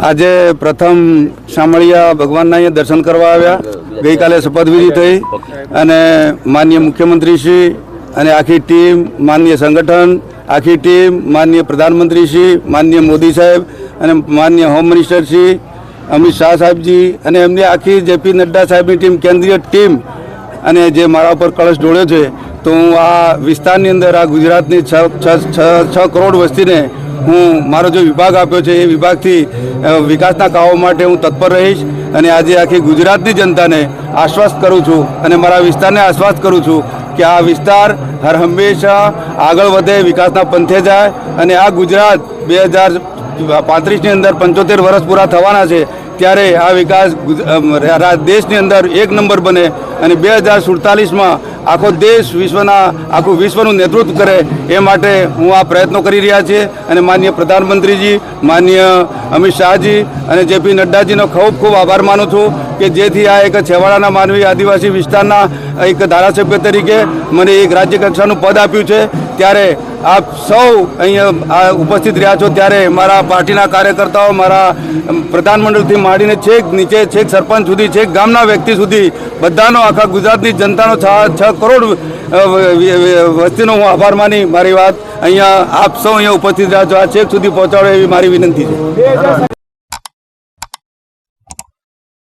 આજે પ્રથમ શામળિયા ભગવાનના અહીંયા દર્શન કરવા આવ્યા. ગઈકાલે શપથવિધિ થઈ અને માન્ય મુખ્યમંત્રીશ્રી અને આખી ટીમ માન્ય સંગઠન આખી ટીમ માન્ય પ્રધાનમંત્રીશ્રી માન્ય મોદી સાહેબ અને માન્ય હોમ મિનિસ્ટરશ્રી અમિત શાહ સાહેબજી અને એમની આખી જેપી નડ્ડા સાહેબની ટીમ કેન્દ્રીય ટીમ અને જે મારા ઉપર કળશ ઢોળ્યો છે તો હું આ વિસ્તારની અંદર આ ગુજરાતની છ છ છ કરોડ વસ્તીને હું મારો જે વિભાગ આપ્યો છે એ વિભાગથી વિકાસના કામો માટે હું તત્પર રહીશ અને આજે આખી ગુજરાતની જનતાને આશ્વાસ કરું છું અને મારા વિસ્તારને આશ્વાસ કરું છું કે આ વિસ્તાર હર હંમેશા આગળ વધે, વિકાસના પંથે જાય અને આ ગુજરાત બે હજાર પાંત્રીસની અંદર પંચોતેર વર્ષ પૂરા થવાના છે ત્યારે આ વિકાસ દેશની અંદર એક નંબર બને અને બે હજાર સુડતાલીસમાં આખો દેશ વિશ્વના, આખું વિશ્વનું નેતૃત્વ કરે એ માટે હું આ પ્રયત્નો કરી રહ્યા છીએ. અને માન્ય પ્રધાનમંત્રીજી, માન્ય અમિત શાહજી અને જેપી નડ્ડાજીનો ખૂબ ખૂબ આભાર માનું છું કે જેથી આ એક છેવાડાના માનવી આદિવાસી વિસ્તારના એક ધારાસભ્ય તરીકે મને એક રાજ્ય કક્ષાનું પદ આપ્યું છે. ત્યારે આપ સૌ અહીંયા ઉપસ્થિત રહ્યા છો ત્યારે મારા પાર્ટીના કાર્યકર્તાઓ, મારા પ્રધાનમંડળથી માંડીને છેક નીચે, છેક સરપંચ સુધી, છેક ગામના વ્યક્તિ સુધી બધાનો આખા ગુજરાતની જનતાનો છ કરોડ વસ્તીનો હું આભાર માની. મારી વાત અહીંયા આપ સૌ અહીંયા ઉપસ્થિત રહ્યા છો. આ છેક સુધી પહોંચાડો એવી મારી વિનંતી છે.